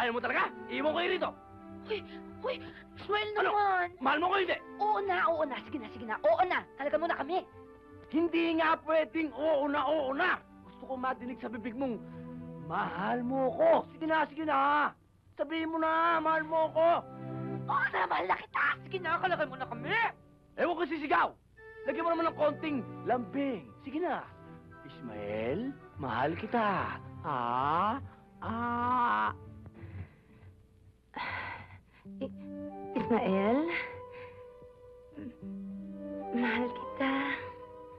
Ayaw mo talaga? Iwan ko rito. Hoy, hoy, Swell Ano? naman. Mahal mo ko hindi. Oo na, oo na. Sige na, sige na. Oo na. Talaga mo na kami. Hindi nga pwedeng oo na, oo na. Gusto ko madinig sa bibig mong, mahal mo ko. Sige na, sige na. Sabihin mo na, mahal mo ko. Oo na, mahal na kita. Sige na, kalagay mo na kami. Ewan ko sisigaw. Lagyan mo naman ng konting lambing. Sige na. Ismael, mahal kita. Ah, ah. Ismael, mahal kita.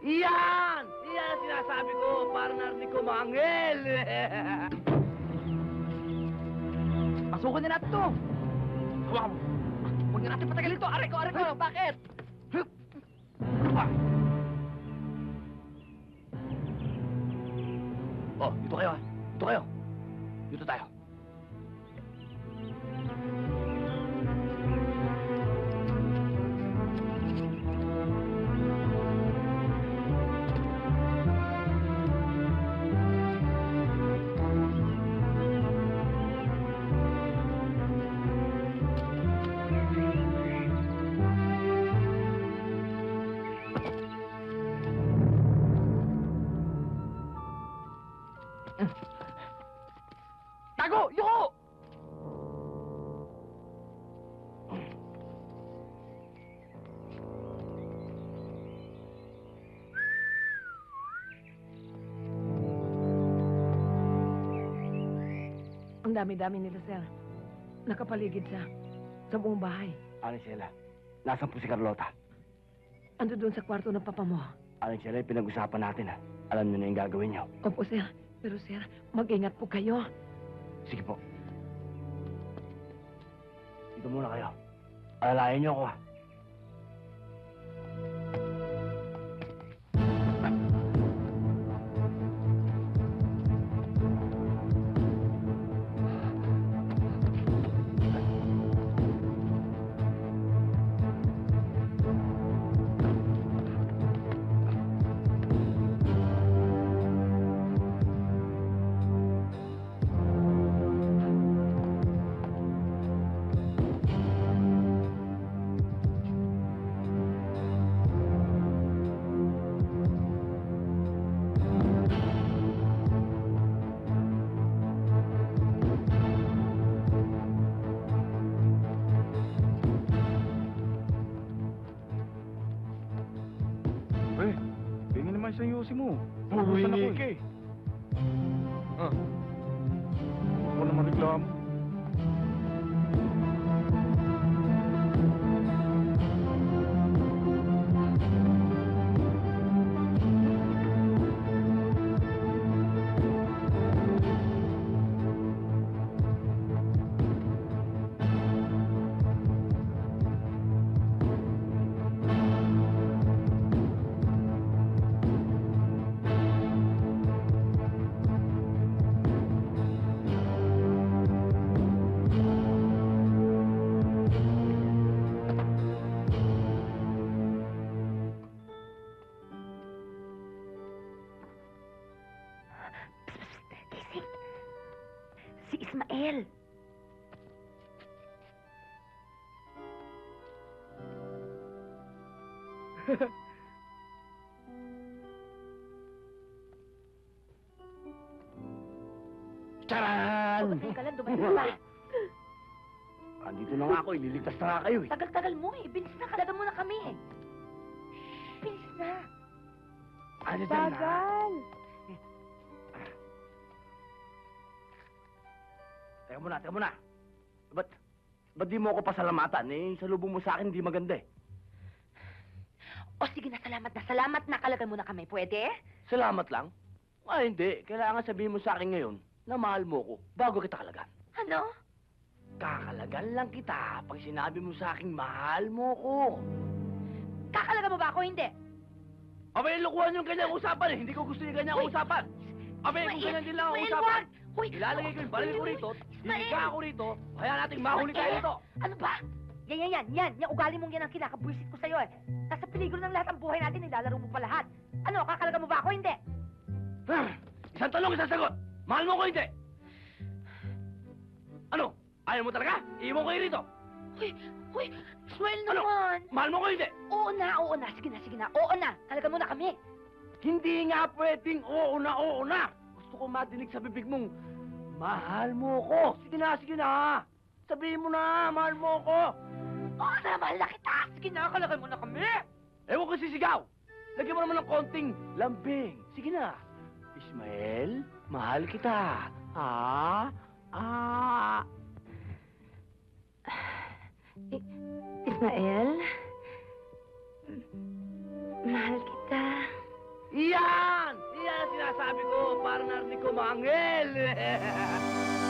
Iyan! Iyan ang sinasabi ko para narinig ko mga anghel. Pasukan na natin to. Hawakan mo. Huwag na natin patagalin to. Aray ko, aray ko. Bakit? Oh, dito kayo ah. Dito kayo. Dito tayo. Ang dami-dami nila, sir. Nakapaligid sa sa buong bahay. Aling Sheila, nasan po si Carlota? Ando doon sa kwarto ng papa mo. Aling Sheila, pinag-usapan natin ha. Alam niyo na yung gagawin niyo. Opo, sir. Pero, sir, mag-ingat po kayo. Sige po. Dito muna kayo. Alalayan niyo ako ha. Naman sa yosi mo. Humingi ka eh. Ah. Ako naman reklamo. Ismael. Charan! Tumatay ka lang, dumating ka pa. Andito na nga ako, ililigtas na nga kayo eh. Tagal-tagal mo eh. Bilis na, kalagan mo na kami eh. Bilis na. Ano dyan na? Teka muna, teka muna. Ba't, ba't di mo ako pasalamatan? Eh, sa lubong mo sa akin, di maganda eh. O sige na, salamat na. Salamat na, kalagan mo na kami. Pwede? Salamat lang. Ah, hindi. Kailangan sabihin mo sa akin ngayon na mahal mo ko bago kita kalagan. Ano? Kakalagan lang kita pag sinabi mo sa akin mahal mo ko. Kakalagan mo ba ako? Hindi. Abay, lukuhan yung kanyang usapan eh. Hindi ko gusto yung kanyang Uy! usapan. Abay, kung Ismael, ganyan din lang ang Ismael, usapan. wag! Hoy, Ilalagay ko yung baril ko Uy, rito, hihiga ako rito, kaya nating mahuli tayo rito. Ano ba? Yan, yan, yan, yan. Yung ugali mong yan ang kinakabwisit ko sa'yo eh. Nasa peligro ng lahat ang buhay natin, nilalaro mo pa lahat. Ano, kakalagan mo ba ako? Hindi. Isang tanong, isang sagot. Mahal mo ko hindi? Ano? Ayaw mo talaga? Iwan ko rito. Hoy, Ismael Ano? naman. Mahal mo ko hindi. Oo na, oo na. Sige na, sige na. Oo na. Talaga mo na kami. Hindi nga pwedeng oo na, oo na gusto ko madinig sa bibig mong, mahal mo ko. Sige na, sige na. Sabihin mo na, mahal mo ko. Oo na, mahal na kita. Sige na, kalakay mo na kami. Ewan ko sisigaw. Lagyan mo naman ng konting lambing. Sige na. Ismael, mahal kita. Ah, ah. Ismael? Mahal kita. Iyan! Iyan ang sinasabi ko para narinig ko, maanghel!